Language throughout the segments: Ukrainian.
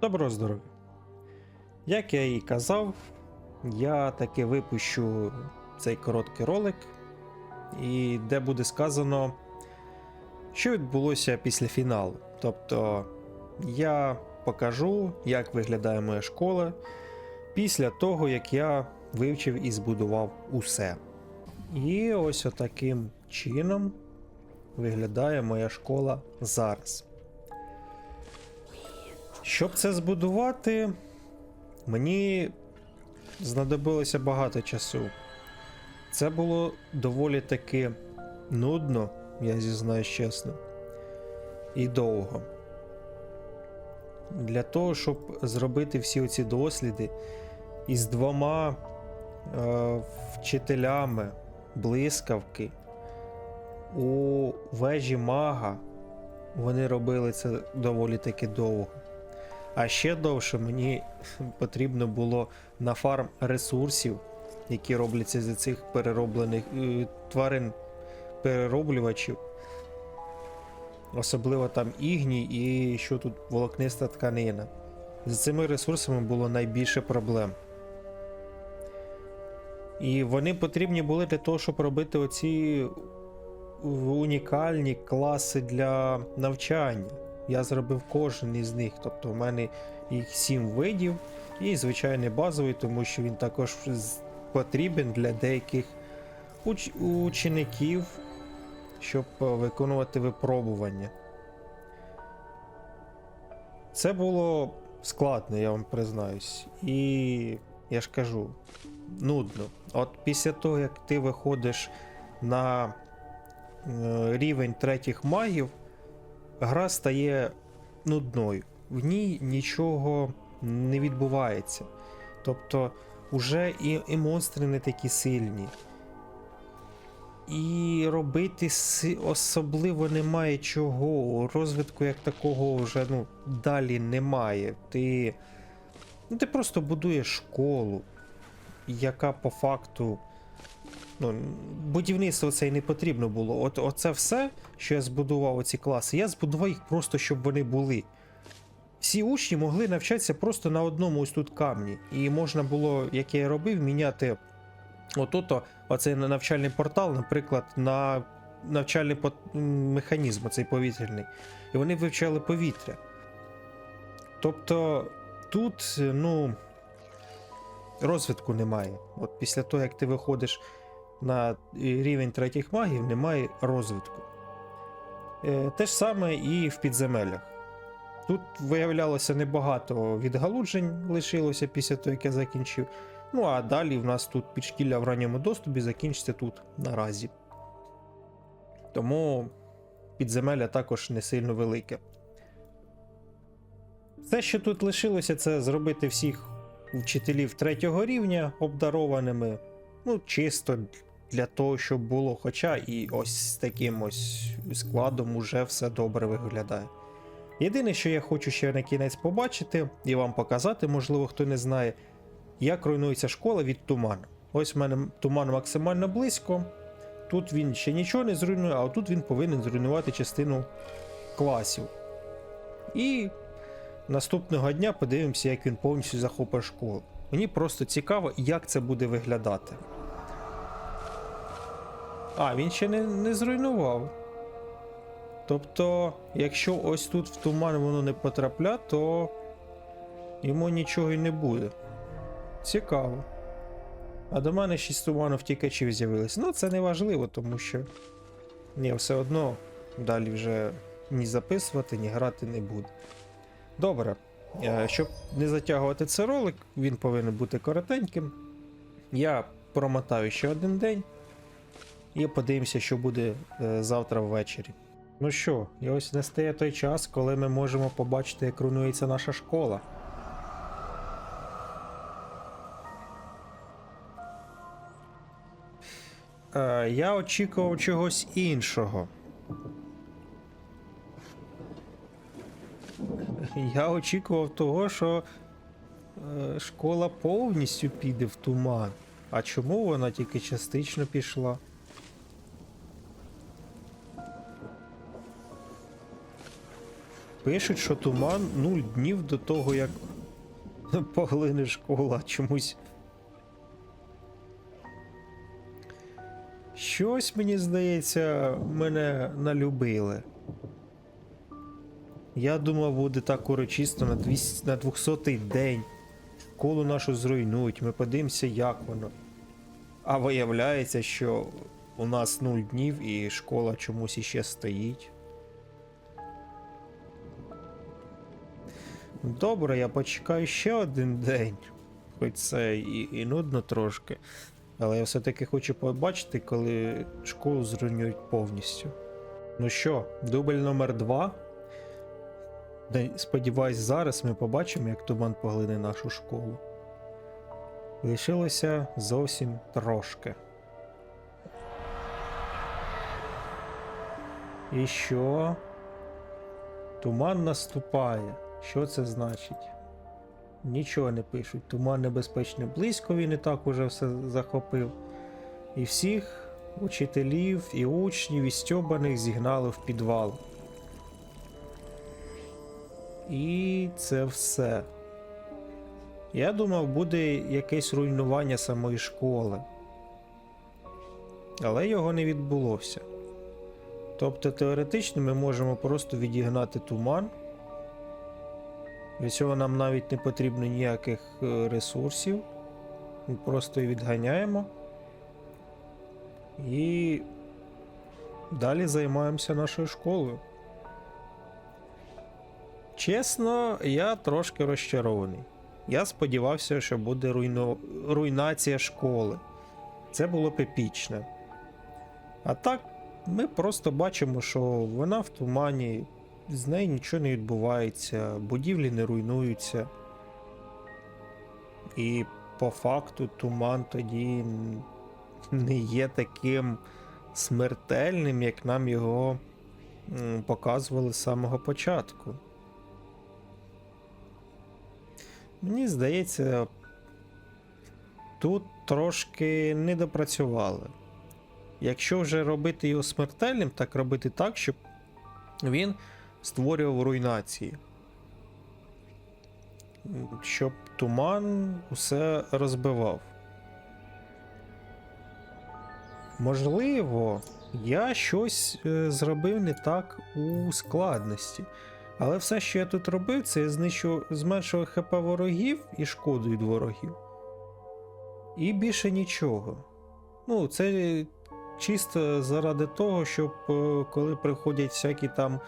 Доброго здоров'я. Як я і казав, я таки випущу цей короткий ролик, і де буде сказано, що відбулося після фіналу. Тобто я покажу, як виглядає моя школа після того, як я вивчив і збудував усе. І ось отаким чином виглядає моя школа зараз. Щоб це збудувати, мені знадобилося багато часу. Це було доволі таки нудно, я зізнаюсь чесно, і довго. Для того, щоб зробити всі оці досліди із двома е, вчителями блискавки у вежі мага, вони робили це доволі таки довго. А ще довше мені потрібно було на фарм ресурсів, які робляться з цих перероблених е, тварин перероблювачів. Особливо там ігній і що тут волокниста тканина. З цими ресурсами було найбільше проблем. І вони потрібні були для того, щоб робити оці унікальні класи для навчання. Я зробив кожен із них. Тобто в мене їх сім видів, і звичайний базовий, тому що він також потрібен для деяких уч- учеників, щоб е, виконувати випробування. Це було складно, я вам признаюсь. І я ж кажу, нудно. От після того, як ти виходиш на е, рівень третіх магів, гра стає нудною. В ній нічого не відбувається. Тобто, уже і, і монстри не такі сильні. І робити особливо немає чого. Розвитку як такого вже ну, далі немає. Ти, ну, ти просто будуєш школу, яка по факту. Ну, будівництво це і не потрібно було. От оце все, що я збудував оці класи, я збудував їх просто, щоб вони були. Всі учні могли навчатися просто на одному ось тут камні. І можна було, як я і робив, міняти отут оцей навчальний портал, наприклад, на навчальний механізм, оцей повітряний. І вони вивчали повітря. Тобто тут, ну, розвитку немає. От після того, як ти виходиш на рівень третіх магів, немає розвитку. Е, Те ж саме і в підземеллях. Тут виявлялося небагато відгалуджень лишилося після того, як я закінчив. Ну а далі в нас тут підшкілля в ранньому доступі закінчиться тут наразі. Тому підземелля також не сильно велике. Все, що тут лишилося, це зробити всіх вчителів третього рівня обдарованими. Ну, чисто для того, щоб було. Хоча і ось з таким ось складом уже все добре виглядає. Єдине, що я хочу ще на кінець побачити і вам показати, можливо, хто не знає, як руйнується школа від туману. Ось в мене туман максимально близько. Тут він ще нічого не зруйнує, а тут він повинен зруйнувати частину класів. І наступного дня подивимося, як він повністю захопить школу. Мені просто цікаво, як це буде виглядати. А, він ще не, не зруйнував. Тобто, якщо ось тут в туман воно не потрапля, то йому нічого й не буде. Цікаво. А до мене ще з туману втікачів з'явились. Ну, це не важливо, тому що ні, все одно далі вже ні записувати, ні грати не буду. Добре. Е, Щоб не затягувати цей ролик, він повинен бути коротеньким. Я промотаю ще один день. І подивимося, що буде е, завтра ввечері. Ну що, і ось настає той час, коли ми можемо побачити, як руйнується наша школа. Е, я очікував чогось іншого. Я очікував того, що е, школа повністю піде в туман. А чому вона тільки частично пішла? Пишуть, що туман 0 днів до того, як поглине школа чомусь. Щось мені здається, мене налюбили. Я думав, буде так урочисто на 200, на 200-й день. Школу нашу зруйнують, ми подивимося, як воно. А виявляється, що у нас 0 днів і школа чомусь іще стоїть. Добре, я почекаю ще один день. Хоч це і, і нудно трошки. Але я все-таки хочу побачити, коли школу зруйнують повністю. Ну що, дубль номер 2 Сподіваюсь, зараз ми побачимо, як туман поглине нашу школу. Лишилося зовсім трошки. І що? Туман наступає. Що це значить? Нічого не пишуть. Туман небезпечно близько, він і так уже все захопив. І всіх учителів і учнів і стьобаних зігнали в підвал. І це все. Я думав, буде якесь руйнування самої школи. Але його не відбулося. Тобто теоретично ми можемо просто відігнати туман. Для цього нам навіть не потрібно ніяких е, ресурсів. Ми просто її відганяємо. І далі займаємося нашою школою. Чесно, я трошки розчарований. Я сподівався, що буде руйно... руйнація школи. Це було б епічне. А так, ми просто бачимо, що вона в тумані, з нею нічого не відбувається, будівлі не руйнуються. І по факту туман тоді не є таким смертельним, як нам його показували з самого початку. Мені здається, тут трошки не допрацювали. Якщо вже робити його смертельним, так робити так, щоб він створював руйнації. Щоб туман усе розбивав. Можливо, я щось е, зробив не так у складності. Але все, що я тут робив, це я знищував, зменшував ХП ворогів і шкоду від ворогів. І більше нічого. Ну, це чисто заради того, щоб е, коли приходять всякі там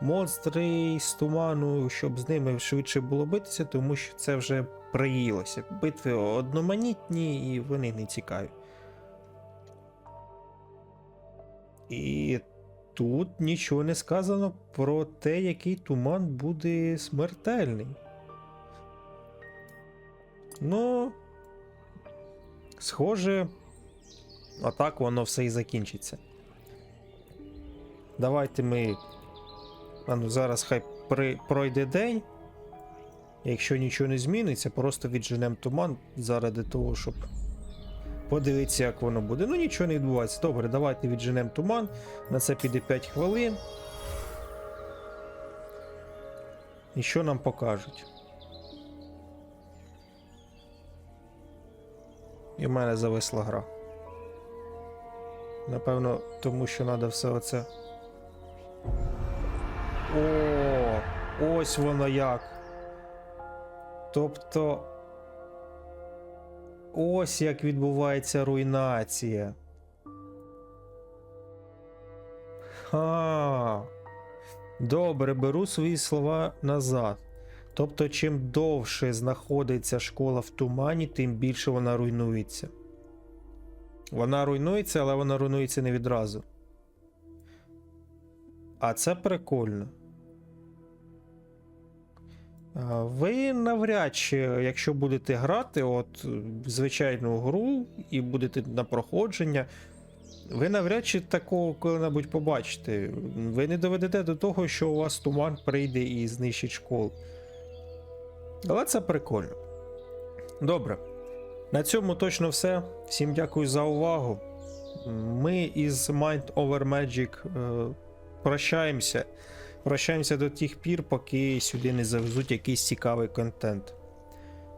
монстри з туману, щоб з ними швидше було битися, тому що це вже приїлося. Битви одноманітні і вони не цікаві. І тут нічого не сказано про те, який туман буде смертельний. Ну, схоже, отак воно все і закінчиться. Давайте ми. А ну зараз хай при... пройде день. Якщо нічого не зміниться, просто відженемо туман заради того, щоб подивитися, як воно буде. Ну нічого не відбувається. Добре, давайте відженемо туман. На це піде 5 хвилин. І що нам покажуть? І в мене зависла гра. Напевно, тому що треба все оце. О, ось воно як. Тобто. Ось як відбувається руйнація. Ха. Добре, беру свої слова назад. Тобто, чим довше знаходиться школа в тумані, тим більше вона руйнується. Вона руйнується, але вона руйнується не відразу. А це прикольно. А, Ви навряд чи, якщо будете грати от звичайну гру і будете на проходження, ви навряд чи такого коли-небудь побачите. Ви не доведете до того, що у вас туман прийде і знищить школу. Але це прикольно. Добре. На цьому точно все. Всім дякую за увагу. Ми із Mind Over Magic е, прощаємося. Прощаємося до тих пір, поки сюди не завезуть якийсь цікавий контент.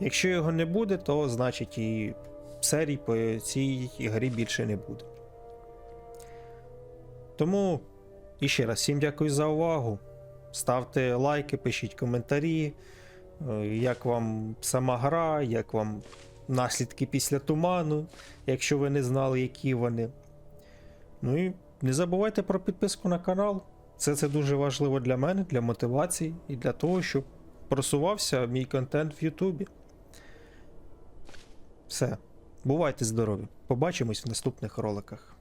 Якщо його не буде, то значить і серій по цій грі більше не буде. Тому іще раз всім дякую за увагу. Ставте лайки, пишіть коментарі, е, як вам сама гра, як вам наслідки після туману, якщо ви не знали, які вони. Ну і не забувайте про підписку на канал. Це це дуже важливо для мене, для мотивації і для того, щоб просувався мій контент в Ютубі. Все. Бувайте здорові. Побачимось в наступних роликах.